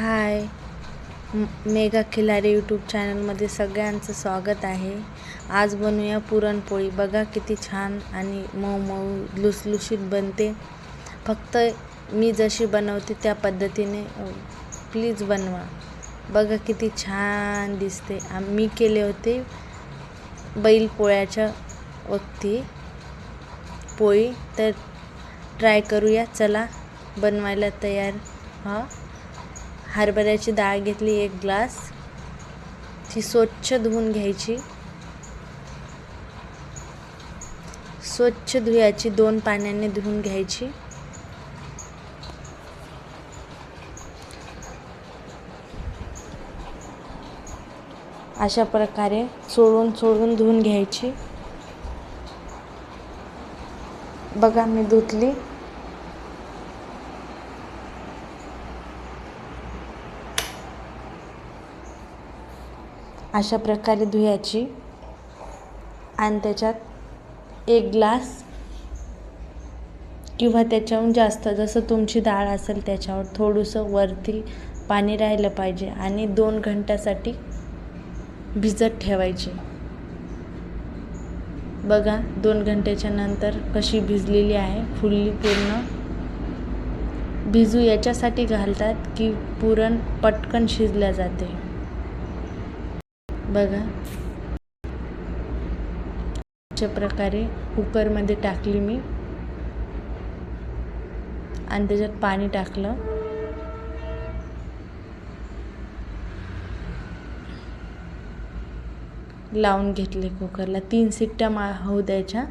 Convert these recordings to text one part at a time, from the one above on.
हाय. Megha Mega Khilari YouTube चॅनलमध्ये सगळ्यांचं स्वागत आहे. आज बनवूया पुरणपोळी. बघा किती छान आणि मऊ मऊ लुसलुशीत बनते. फक्त मी जशी बनवते त्या पद्धतीने प्लीज बनवा. बघा किती छान दिसते. आम- मी केले होते बैलपोळ्याच्या वक्ती पोळी. तर ट्राय करूया. चला बनवायला तयार. व्हा हरभऱ्याची डाळ घेतली एक ग्लास. ती स्वच्छ धुवून घ्यायची. स्वच्छ धुयाची दोन पाण्याने धुवून घ्यायची. अशा प्रकारे चोळून चोळून धुवून घ्यायची. बघा मी धुतली. अशा प्रकारे धुयाची. आणि त्याच्यात एक ग्लास किंवा त्याच्याहून जास्त जसं तुमची डाळ असेल त्याच्यावर थोडंसं वरती पाणी राहिलं पाहिजे आणि दोन घंट्यासाठी भिजत ठेवायची. बघा दोन घंट्याच्या नंतर कशी भिजलेली आहे फुल्ली पूर्ण. भिजू याच्यासाठी घालतात की पुरण पटकन शिजल्या जाते. बघा. अशा प्रकारे कुकरमध्ये टाकली मी. आणि त्याच्यात पाणी टाकलं. लावून घेतले कुकरला. तीन सिट्ट्या मा होऊ द्यायच्या.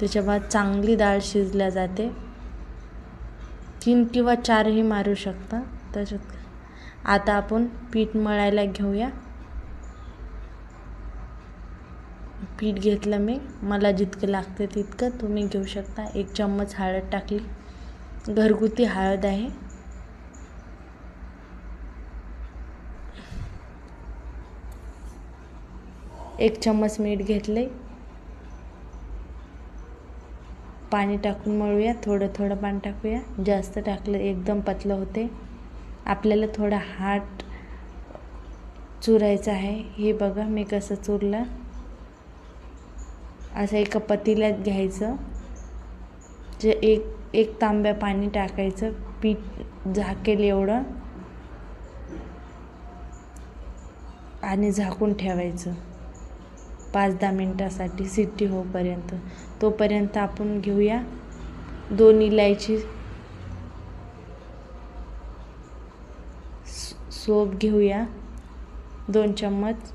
त्याच्या बाद चांगली डाळ शिजल्या जाते. तीन किंवा चारही मारू शकता. त्याच्यात आता आपण पीठ मळायला घेऊया. पीठ घेतलं मी. मला जितकं लागतं तितकं तुम्ही घेऊ शकता. एक चम्मच हळद टाकली. घरगुती हळद आहे. एक चम्मच मीठ घेतले पाणी टाकून मळूया. थोडं थोडं पाणी टाकूया. जास्त टाकलं एकदम पतलं होते. आपल्याला थोडा हाट चुरायचं आहे. हे बघा मी कसं चुरलं. असं एका पतील्यात घ्यायचं. जे एक एक तांब्या पाणी टाकायचं पीठ झाकेल एवढं. आणि झाकून ठेवायचं. पाच दहा मिनटासाठी सिट्टी होईपर्यंत तोपर्यंत आपण घेऊया. दोन इलायची सोप घेऊया. दोन चम्मच.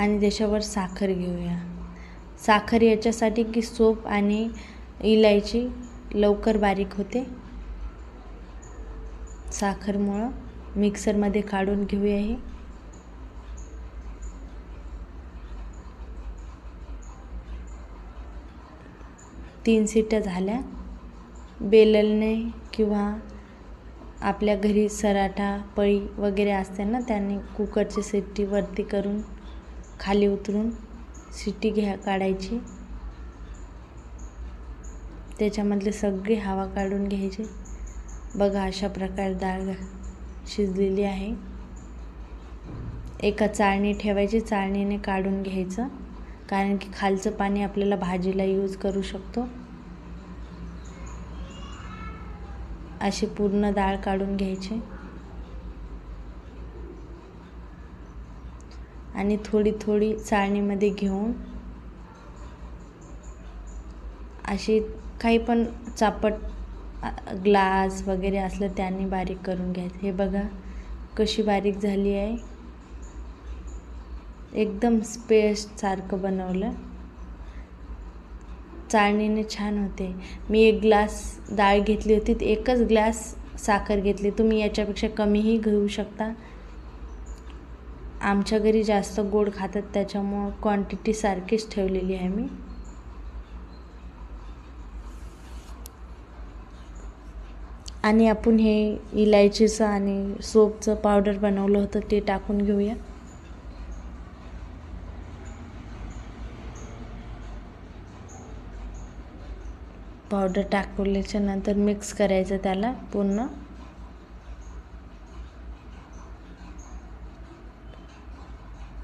आणि त्याच्यावर साखर घेऊया. साखर याच्यासाठी की सोप आणि इलायची लवकर बारीक होते. साखरमुळं मिक्सरमध्ये काढून घेऊया हे. तीन सिट्या झाल्या. बेललने किंवा आपल्या घरी सराठा पळी वगैरे असते ना त्यांनी कुकरची सिट्टी वरती करून खाली उतरून शिट्टी घ्या काढायची. त्याच्यामधले सगळी हवा काढून घ्यायची. बघा अशा प्रकारे डाळ शिजलेली आहे. एका चाळणी ठेवायची. चाळणीने काढून घ्यायचं. कारण की खालचं पाणी आपल्याला भाजीला यूज करू शकतो. अशी पूर्ण डाळ काढून घ्यायची. आणि थोडी थोडी चाळणीमध्ये घेऊन अशी काही पण चापट ग्लास वगैरे असलं त्यांनी बारीक करून घ्यायचं. हे बघा कशी बारीक झाली आहे. एकदम स्पेससारखं बनवलं. चाळणीने छान होते. मी एक ग्लास डाळ घेतली होती. एकच ग्लास साखर घेतली. तुम्ही याच्यापेक्षा कमीही घेऊ शकता. आमच्या घरी जास्त गोड खातात त्याच्यामुळं क्वांटिटी सारखीच ठेवलेली आहे मी. आणि आपण हे इलायचीचं आणि सोपचं पावडर बनवलं होतं ते टाकून घेऊया. पावडर टाकवल्याच्या नंतर मिक्स करायचं त्याला पूर्ण.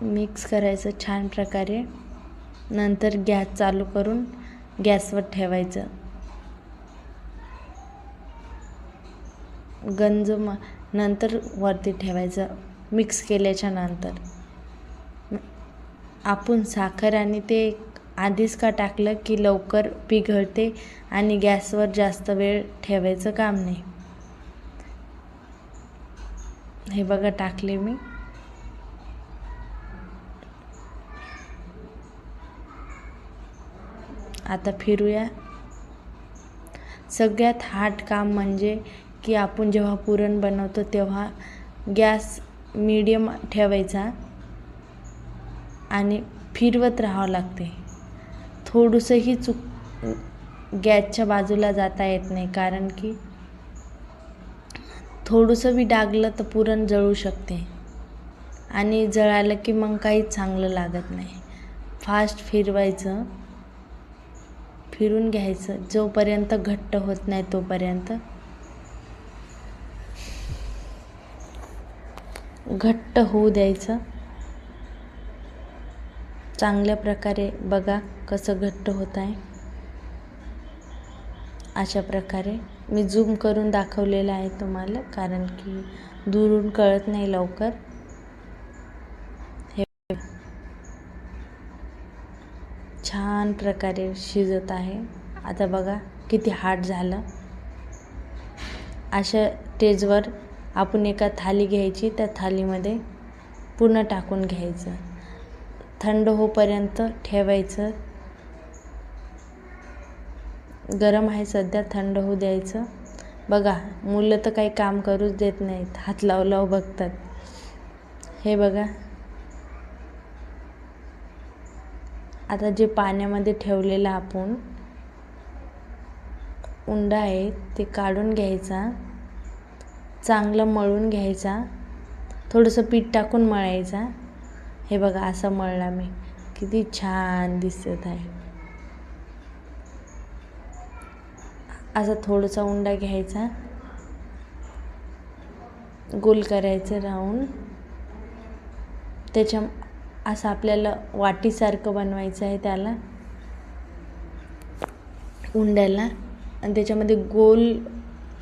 मिक्स करायचं छान प्रकारे. नंतर गॅस चालू करून गॅसवर ठेवायचं. गंज म नंतर वरती ठेवायचं. मिक्स केल्याच्यानंतर. आपण साखर आणि ते आधीच का टाकलं की लवकर पिघळते आणि गॅसवर जास्त वेळ ठेवायचं काम नाही. हे बघा टाकले मी. आता फिरूया. सगळ्यात हार्ड काम म्हणजे की आपण जेव्हा पुरण बनवतो तेव्हा गॅस मीडियम ठेवायचा आणि फिरवत राहावं लागते. थोडंसंही चुक गॅसच्या बाजूला जाता येत नाही कारण की थोडंसं बी डागलं तर पुरण जळू शकते आणि जळालं की मग काहीच चांगलं लागत नाही. फास्ट फिरवायचं. फिरून घ्यायचं. जोपर्यंत घट्ट होत नाही तोपर्यंत. घट्ट होऊ द्यायचं. चांगल्या प्रकारे बघा कसं घट्ट होत आहे. अशा प्रकारे. मी झूम करून दाखवलेलं आहे तुम्हाला कारण की दुरून कळत नाही लवकर. छान प्रकारे शिजत आहे. आता बघा किती हार्ड झालं. अशा स्टेजवर आपण एका थाली घ्यायची त्या थालीमध्ये पूर्ण टाकून घ्यायचं. थंड होपर्यंत ठेवायचं. गरम आहे सध्या थंड होऊ द्यायचं. बघा मुलं तर काही काम करूच देत नाहीत. हात लाव लाव बघतात. हे बघा आता जे पाण्यामध्ये ठेवलेलं आपण उंडा आहे ते काढून घ्यायचा. चांगलं मळून घ्यायचा. थोडंसं पीठ टाकून मळायचा. हे बघा असं मळला मी. किती छान दिसत आहे. असा थोडासा उंडा घ्यायचा. गोल करायचं राहून त्याच्या असं आपल्याला वाटीसारखं बनवायचं आहे त्याला. उंड्याला. आणि त्याच्यामध्ये गोल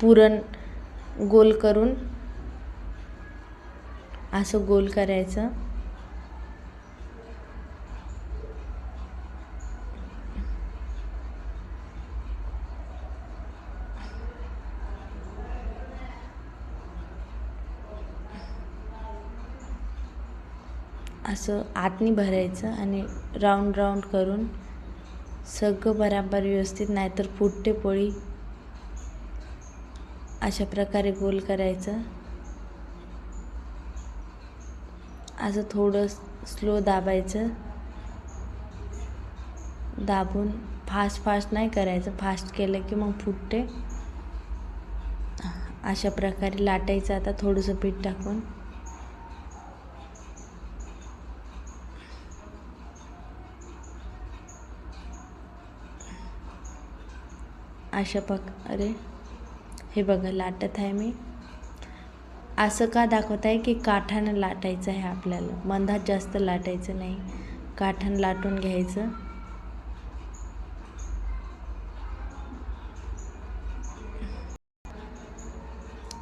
पुरण गोल करून असं गोल करायचं. असं आतनी भरायचं आणि राऊंड राऊंड करून सगळं बराबर व्यवस्थित नाहीतर फुटते पोळी अशा प्रकारे गोल करायचं. असं थोडं स्लो दाबायचं. दाबून फास्ट फास्ट नाही करायचं फास्ट केलं की मग फुटते अशा प्रकारे लाटायचं. आता थोडंसं पीठ टाकून. अशा पक अरे हे बघा लाटत आहे मी. असं का दाखवत आहे की काठानं लाटायचं आहे आपल्याला? मंदात जास्त लाटायचं नाही. काठानं लाटून घ्यायचं.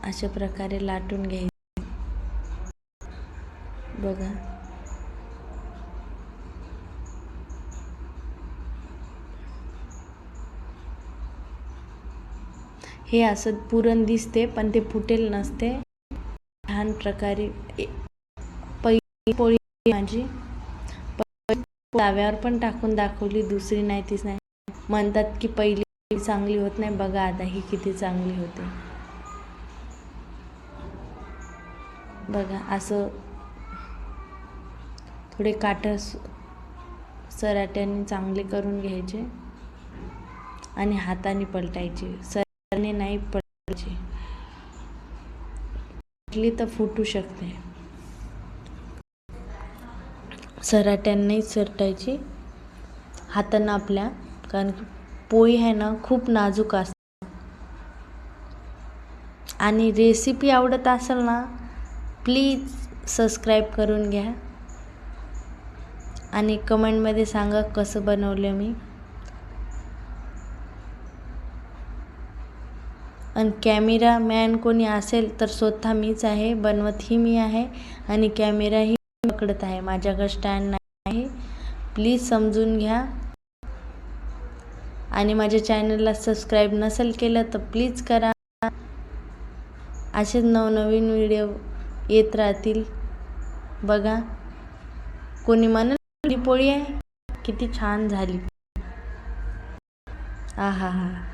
अशा प्रकारे लाटून घ्यायचं. बघा. हे असं पुरण दिसते पण ते फुटेल नसते. छान प्रकारे पहिली पोळी माझी ताव्यावर पण टाकून दाखवली दुसरी नाही तीच नाही. म्हणतात की पहिली चांगली होत नाही बघा आता ही किती चांगली होते. बघा असं थोडे काटर सराट्याने चांगले करून घ्यायचे आणि हाताने पलटायचे. सर सराने नाही पडचे पलटली तर फुटू शकते. सराट्यांनाही सरटायची. हातानं आपल्या कारण की पोळी आहे ना खूप नाजूक असते. आणि रेसिपी आवडत असेल ना प्लीज सबस्क्राईब करून घ्या. आणि कमेंटमध्ये सांगा कसं बनवलं मी. आणि कॅमेरामॅन कोणी असेल तर स्वतः मीच आहे बनवतही मी आहे आणि कॅमेराही पकडत आहे. माझ्याकडे स्टँड नाही. आहे प्लीज समजून घ्या. आणि माझ्या चॅनलला सबस्क्राईब नसेल केलं तर प्लीज करा. असेच नवनवीन व्हिडिओ येत राहतील. बघा. कोणी म्हणेल पोळी आहे? किती छान झाली. आ हा हा